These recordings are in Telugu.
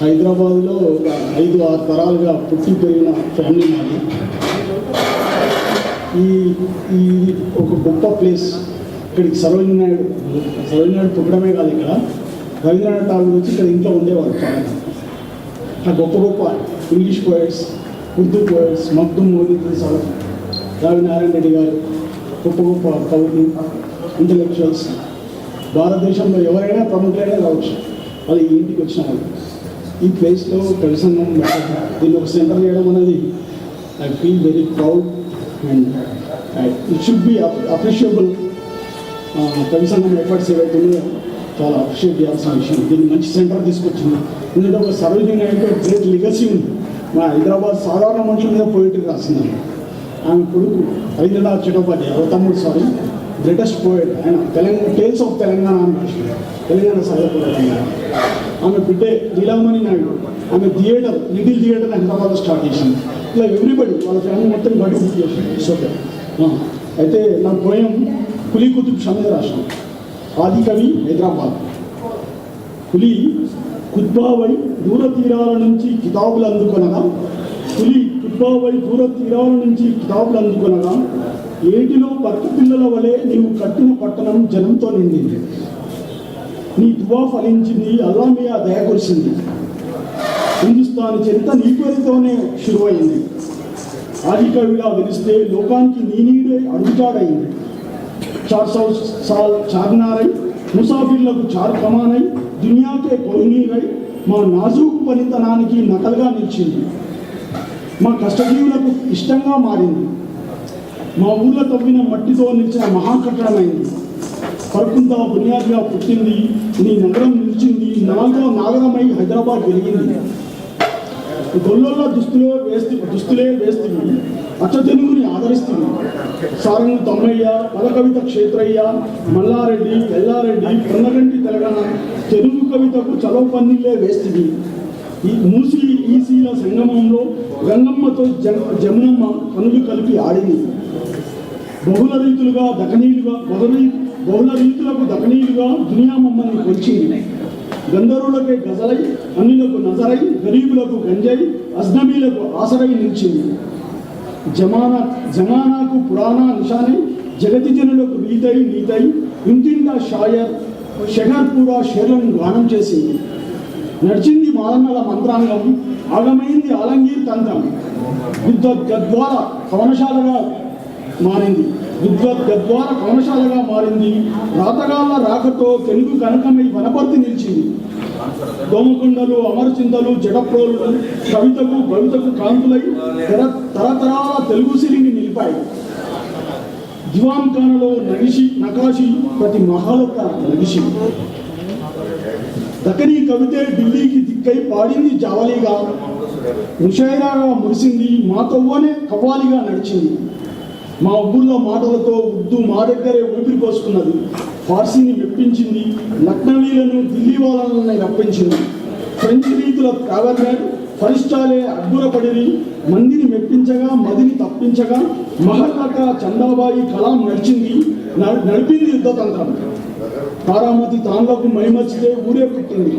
హైదరాబాద్లో ఒక ఐదు ఆరు తరాలుగా పుట్టి పెరిగిన ఫ్యామిలీ మాది. ఈ ఈ ఒక గొప్ప ప్లేస్ ఇక్కడికి సరోజిని నాయుడు సరోజిని నాయుడు పుట్టడమే కాదు ఇక్కడ. రవీంద్రనాథ్ ఠాగూర్ వచ్చి ఇక్కడ ఇంట్లో ఉండేవారు ఆ గొప్ప గొప్ప English poets Urdu poets Makhdoom Modi sir Ravi Narayana Reddy గారు గొప్ప గొప్ప కవులు ఇంటలెక్చువల్స్ భారతదేశంలో ఎవరైనా ప్రముఖులైనా కావచ్చు. వాళ్ళు ఈ ఇంటికి వచ్చిన వాళ్ళు. ఈ ప్లేస్లో ప్రసంగం దీన్ని ఒక సెంటర్ చేయడం అనేది I feel very proud and it should be appreciable కవి ఎఫర్ట్స్ ఏవైతే చాలా అప్రిషియేట్ చేయాల్సిన విషయం. దీన్ని మంచి సెంటర్ తీసుకొచ్చింది. ఎందుకంటే ఒక సరోజిని అంటే గ్రేట్ లిగసీ ఉంది. మా హైదరాబాద్ సాధారణ మనుషుల మీద పోయిటరీ రాసింది. ఆమె కొడుకు రవీంద్రనాథ్ చటోపాధ్యాయ అవతమ్ముడు తమ్ముడు సారీ? గ్రేటెస్ట్ పోయిట్ ఆయన తెలంగాణ టేల్స్ ఆఫ్ తెలంగాణ అని తెలంగాణ సాహిత్య ఆమె బిడ్డే నీలామణి నాయుడు ఆమె థియేటర్ లిటిల్ థియేటర్ హైదరాబాద్లో స్టార్ట్ చేసింది. ఇలా ఎవ్రీబడి వాళ్ళ ఫ్యామిలీ మొత్తం బట్టి చేసింది ఇట్స్ ఓకే అయితే నా పోయం పులి కుతుబ్ షమీద్ రాష్ట్రం. ఆది కవి హైదరాబాద్. పులి కుత్బావై దూర తీరాల నుంచి కితాబులు అందుకొనగా పులి కుత్బావై దూర తీరాల నుంచి కితాబులు అందుకొనగా ఏటిలో పట్టు పిల్లల వలె నీవు కట్టిన పట్టణం జనంతో నిండింది. నీ దువా ఫలించింది అల్లా మీద ఆ దయ కురిసింది హిందుస్థాన్ చరిత నీ పేరుతోనే శురువైంది. ఆదికవిగా వెలిస్తే లోకానికి నీ నీడే అడుగుతాడైంది చార్ సాల్ చార్నారై ముసాఫిర్లకు చార్ కమానై దునియాకే కొలునీరై మా నాజూకు పనితనానికి నకలుగా నిలిచింది. మా కష్టజీవులకు ఇష్టంగా మారింది. మా ఊళ్ళో తవ్విన మట్టితో నిలిచిన మహాకట్టడమైంది పడుకుంటా బునియాదిగా పుట్టింది. నీ నగరం నిలిచింది. నాలుగో నాగరమై హైదరాబాద్ వెలిగింది. గొల్లల్లో దుస్తులే వేస్తు దుస్తులే వేస్తుంది అచ్చ తెలుగుని ఆదరిస్తుంది సారంగు తమ్మయ్య పదకవిత క్షేత్రయ్య మల్లారెడ్డి ఎల్లారెడ్డి పొన్నగంటి తెలంగాణ తెలుగు కవితకు చలవ పందిలే వేస్తుంది ఈ మూసి ఈసీల సంగమంలో గంగమ్మతో జమునమ్మ పనులు కలిపి ఆడింది బహుళ రీతులుగా దకనీయులుగా బహుళ బహుళ రీతులకు దకనీయులుగా దునియా మమ్మల్ని కొలిచింది గంధర్వులకే గజలై అన్నిలకు నజరై గరీబులకు గంజై అజ్నబీలకు ఆసరై నిలిచింది జమానా జమానాకు పురాణా నిషానై జగతి జనులకు రీతై నీతై ఇంటింటా షాయర్ షెహర్పూరా షేర్లను గానం చేసింది నడిచింది మాలన్నల మంత్రాంగం ఆగమైంది ఆలంగీర్ తంత్రం యుద్ధ గద్వాల కవనశాలగా మారింది. విద్వత్ గద్వాల మారింది. రాతగాళ్ళ రాకతో తెలుగు కనకమై వనపర్తి నిలిచింది. దోమకొండలు అమరచింతలు జడప్రోలు కవితకు భవితకు కాంతులై తరతరాల తెలుగు సిరిని నిలిపాయి. దివాన్ ఖానలో నగిషి నకాషి ప్రతి మహాలొక్క నగిషి దక్కని కవితే ఢిల్లీకి దిక్కై పాడింది జావలిగా ముషైరాగా మురిసింది మా తవ్వనే కవ్వాలిగా నడిచింది. మా ఊళ్ళో మాటలతో ఉర్దూ మా దగ్గరే ఊపిరి పోసుకున్నది. ఫార్సీని మెప్పించింది లక్నవీలను ఢిల్లీ వాళ్ళని రప్పించింది ఫ్రెంచ్ రీతుల ట్రావెలర్ ఫలిష్టాలే అడ్డురపడిరి. మందిని మెప్పించగా మదిని తప్పించగా మహర్లక చందాబాయి కలాం నడిచింది. నడిపింది యుద్ధతంత్రం. తారామతి తాన్లకు మైమర్చితే ఊరే పుట్టింది.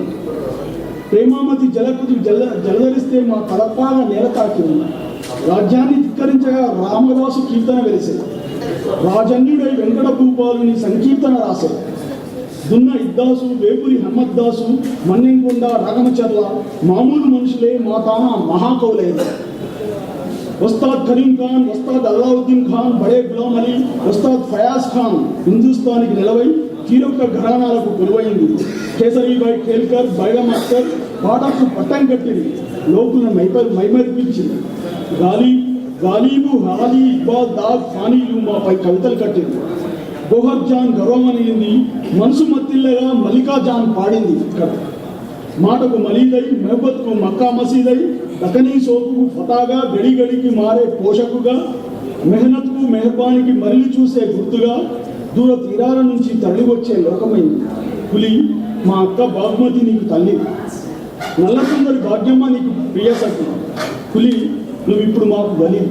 ప్రేమామతి జలకు జల జలధరిస్తే మా తలపాల నేల తాకింది. రాజ్యాన్ని ధిక్కరించగా రామదాసు కీర్తన వెలిసే. రాజన్యుడై వెంకట భూపాలుని సంకీర్తన రాసే. దున్న ఇద్దాసు వేపురి హమ్మద్దాసు మన్నెంకొండ రాగమచర్ల మామూలు మనుషులే మా తాన మహాకవులైన ఉస్తాద్ కరీం ఖాన్ ఉస్తాద్ అల్లావుద్దీన్ ఖాన్ బడే గులాం అలీ ఉస్తాద్ ఫయాజ్ ఖాన్ హిందుస్థానికి నిలవై కీలక ఘరానాలకు కొలువైంది కేసరీబాయి కేల్కర్ బైగం అఖ్తర్ పాటకు పట్టం కట్టింది. లోకులను మైప మైమర్పించింది. గాలి గాలీబు హాలి ఇక్బాల్ దాగ్ ఫానీలు మాపై కవితలు కట్టింది. గోహర్ జాన్ గర్వమనింది మనసు మత్తిల్లగా మల్లికా జాన్ పాడింది. ఇక్కడ మాటకు మలీదై మెహబత్కు మక్కా మసీదై దకనీ సోపుకు ఫతాగా గడి గడికి మారే పోషకుగా మెహనత్కు మెహబానికి మరలి చూసే గుర్తుగా దూర తీరాల నుంచి తరలివచ్చే లోకమైంది. పులి మా అక్క బాగుమతి నీకు తల్లి. నల్లసుందరి భాగ్యమ్మ నీకు ప్రియసఖి పులి నువ్వు ఇప్పుడు మాకు బలి.